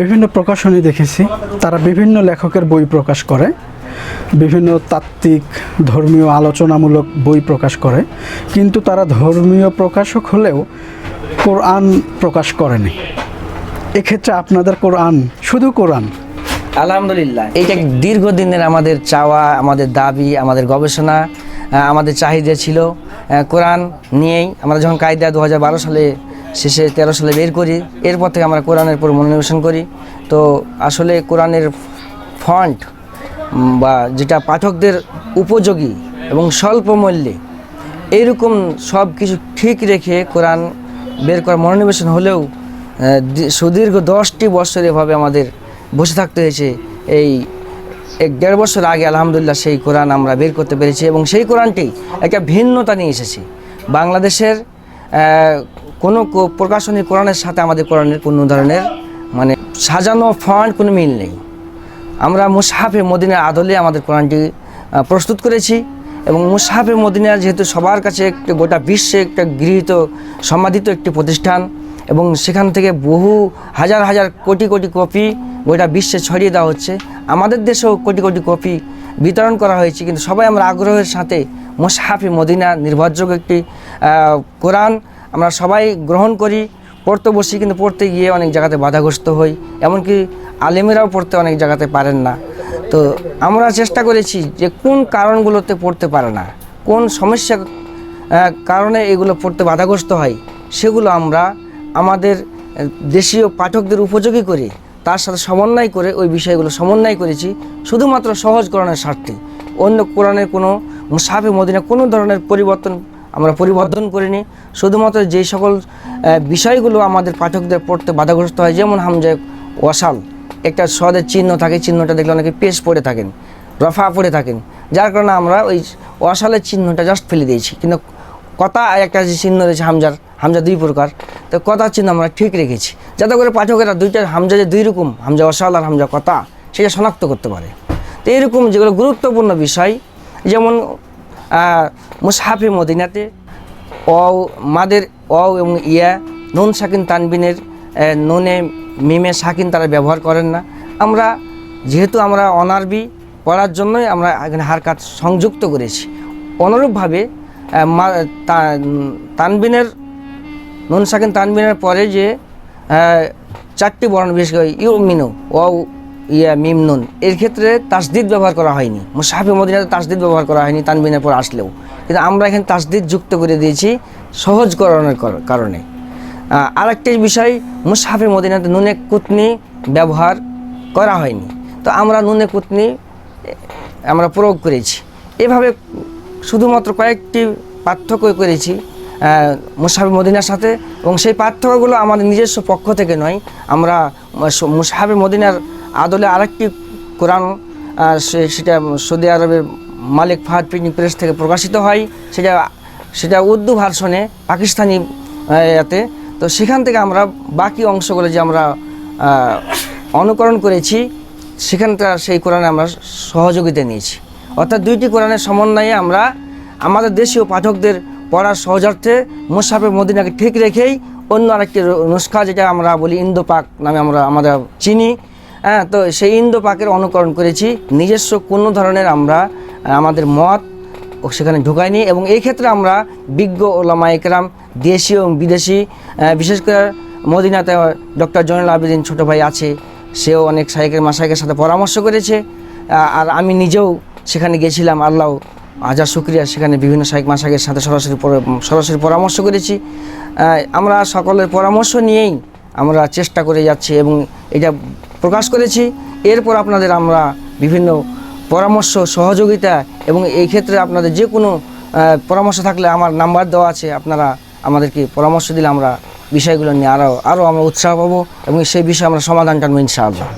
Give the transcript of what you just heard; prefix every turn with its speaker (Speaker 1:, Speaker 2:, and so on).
Speaker 1: বিভিন্ন প্রকাশনী দেখেছি। তারা বিভিন্ন লেখকের বই প্রকাশ করে, বিভিন্ন তাত্ত্বিক, ধর্মীয় আলোচনামূলক বই প্রকাশ করে, কিন্তু তারা ধর্মীয় প্রকাশক হলেও কোরআন প্রকাশ করেনি। এক্ষেত্রে আপনাদের কোরআন, শুধু কোরআন?
Speaker 2: আলহামদুলিল্লাহ এইটা দীর্ঘদিনের আমাদের চাওয়া, আমাদের দাবি, আমাদের গবেষণা আমাদের চাহিদা ছিল। কোরআন নিয়েই আমরা যখন কায়দা দু হাজার বারো সালে শেষে তেরো সালে বের করি। এরপর থেকে আমরা কোরআনের উপর মনোনিবেশন করি। তো আসলে কোরআনের ফন্ট বা যেটা পাঠকদের উপযোগী এবং স্বল্প মূল্যে এইরকম সব কিছু ঠিক রেখে কোরআন বের করার মনোনিবেশন হলেও সুদীর্ঘ দশটি বছর এভাবে আমাদের বসে থাকতে হয়েছে। এই এক দেড় বছর আগে আলহামদুলিল্লাহ সেই কোরআন আমরা বের করতে পেরেছি এবং সেই কোরআনটি একটা ভিন্নতা নিয়ে এসেছে। বাংলাদেশের কোনো প্রকাশনী কোরআনের সাথে আমাদের কোরআনের কোনো ধরনের মানে সাজানো ফান্ড কোনো মিল নেই। আমরা মুসাহাফে মদিনার আদলে আমাদের কোরআনটি প্রস্তুত করেছি এবং মুসাহাফে মদিনার যেহেতু সবার কাছে একটা গোটা বিশ্বে একটা গৃহীত সম্মানিত একটি প্রতিষ্ঠান এবং সেখান থেকে বহু হাজার হাজার কোটি কোটি কপি গোটা বিশ্বে ছড়িয়ে দেওয়া হচ্ছে। আমাদের দেশেও কোটি কোটি কপি বিতরণ করা হয়েছে, কিন্তু সবাই আমরা আগ্রহের সাথে মুসাহাফি মদিনা নির্ভরযোগ্য একটি কোরআন আমরা সবাই গ্রহণ করি, পড়তে বসি, কিন্তু পড়তে গিয়ে অনেক জায়গাতে বাধাগ্রস্ত হই। এমনকি আলেমেরাও পড়তে অনেক জায়গাতে পারেন না। তো আমরা চেষ্টা করেছি যে কোন কারণগুলোতে পড়তে পারে না, কোন সমস্যা কারণে এগুলো পড়তে বাধাগ্রস্ত হয়, সেগুলো আমরা আমাদের দেশীয় পাঠকদের উপযোগী করে, তার সাথে সমন্বয় করে ওই বিষয়গুলো সমন্বয় করেছি, শুধুমাত্র সহজকরণের স্বার্থে। অন্য কোরআনের কোনো মুসাফে মদিনা কোনো ধরনের পরিবর্তন আমরা পরিবর্তন করিনি। শুধুমাত্র যে সকল বিষয়গুলো আমাদের পাঠকদের পড়তে বাধাগ্রস্ত হয়, যেমন হামজায় ওয়াসাল, একটা সদের চিহ্ন থাকে, চিহ্নটা দেখলে অনেকে পেশ পড়ে থাকেন, রফা পড়ে থাকেন। যার কারণে আমরা ওই ওয়াসালের চিহ্নটা জাস্ট ফেলে দিয়েছি। কিন্তু কথা একটা যে চিহ্ন রয়েছে হামজার, হামজা দুই প্রকার। তো কথার চিহ্ন আমরা ঠিক রেখেছি। যাতে করে পাঠকেরা দুইটা হামজা যে দুই রকম হামজা ওয়াসাল আর হামজা কথা, সেটা শনাক্ত করতে পারে। তো এরকম যেগুলো গুরুত্বপূর্ণ বিষয়, যেমন মুসহাফে মদিনাতে অ মাদের অ এবং ইয়া, নুন সাকিন তানবিনের নুনে, মিমে সাকিন তারা ব্যবহার করেন না। আমরা, যেহেতু আমরা অনারবি পড়ার জন্যই আমরা এখানে হারকাত সংযুক্ত করেছি। অনুরূপভাবে তানবিনের নুন সাকিন তানবিনের পরে যে চারটি বর্ণ, বিশেষ করে ইউ মিনু ও ইয়া, মিম নুন, এর ক্ষেত্রে তাসদিদ ব্যবহার করা হয়নি। মুসাহাফি মদিনাতে তাসদিদ ব্যবহার করা হয়নি তানবিনের পর আসলেও। কিন্তু আমরা এখানে তাসদিদ যুক্ত করে দিয়েছি সহজকরণের কারণে। আরেকটি বিষয় মুসাহাফি মদিনাতে নুনে কুতনি ব্যবহার করা হয়নি। তো আমরা নুনে কুতনি আমরা প্রয়োগ করেছি। এভাবে শুধুমাত্র কয়েকটি পার্থক্য করেছি। মুসাহাবি মদিনার সাথে, এবং সেই পার্থক্যগুলো আমাদের নিজস্ব পক্ষ থেকে নয়। আমরা মুসাহাবি মদিনার আদলে আরেকটি কোরআন সেটা সৌদি আরবের মালিক ফাহাদ প্রিন্টিং প্রেস থেকে প্রকাশিত হয়। সেটা সেটা উর্দু ভার্সনে পাকিস্তানি এতে তো সেখান থেকে আমরা বাকি অংশগুলো যে আমরা অনুকরণ করেছি, সেখানটা সেই কোরআনে আমরা সহযোগিতা নিয়েছি। অর্থাৎ দুইটি কোরআনের সমন্বয়ে আমরা আমাদের দেশীয় পাঠকদের পড়ার সহজার্থে মুসাফে মদিনাকে ঠিক রেখেই অন্য আরেকটি নুস্খা, যেটা আমরা বলি ইন্দো পাক নামে আমরা আমরা চিনি। হ্যাঁ তো সেই ইন্দো পাকের অনুকরণ করেছি। নিজস্ব কোনো ধরনের আমরা আমাদের মত সেখানে ঢুকায়নি এবং এই ক্ষেত্রে আমরা বিজ্ঞ ওলামা একরাম দেশীয় এবং বিদেশি বিশেষ করে মদিনাতে ডক্টর জয়নুল আবেদিন ছোটো ভাই আছে, সেও অনেক শাইকের মাসাইকের সাথে পরামর্শ করেছে। আর আমি নিজেও সেখানে গেছিলাম, আল্লাহ হাজার শুক্রিয়া, সেখানে বিভিন্ন শাইক মাসাইকের সাথে সরাসরি সরাসরি পরামর্শ করেছি। আমরা সকলের পরামর্শ নিয়েই আমরা চেষ্টা করে যাচ্ছি এবং এটা প্রকাশ করেছি। এরপর আপনাদের আমরা বিভিন্ন পরামর্শ, সহযোগিতা এবং এই ক্ষেত্রে আপনাদের যে কোনো পরামর্শ থাকলে আমার নাম্বার দেওয়া আছে। আপনারা আমাদেরকে পরামর্শ দিলে আমরা বিষয়গুলো নিয়ে আরও আরও আমরা উৎসাহ পাবো এবং সেই বিষয়ে আমরা সমাধান টানবো ইনশাআল্লাহ।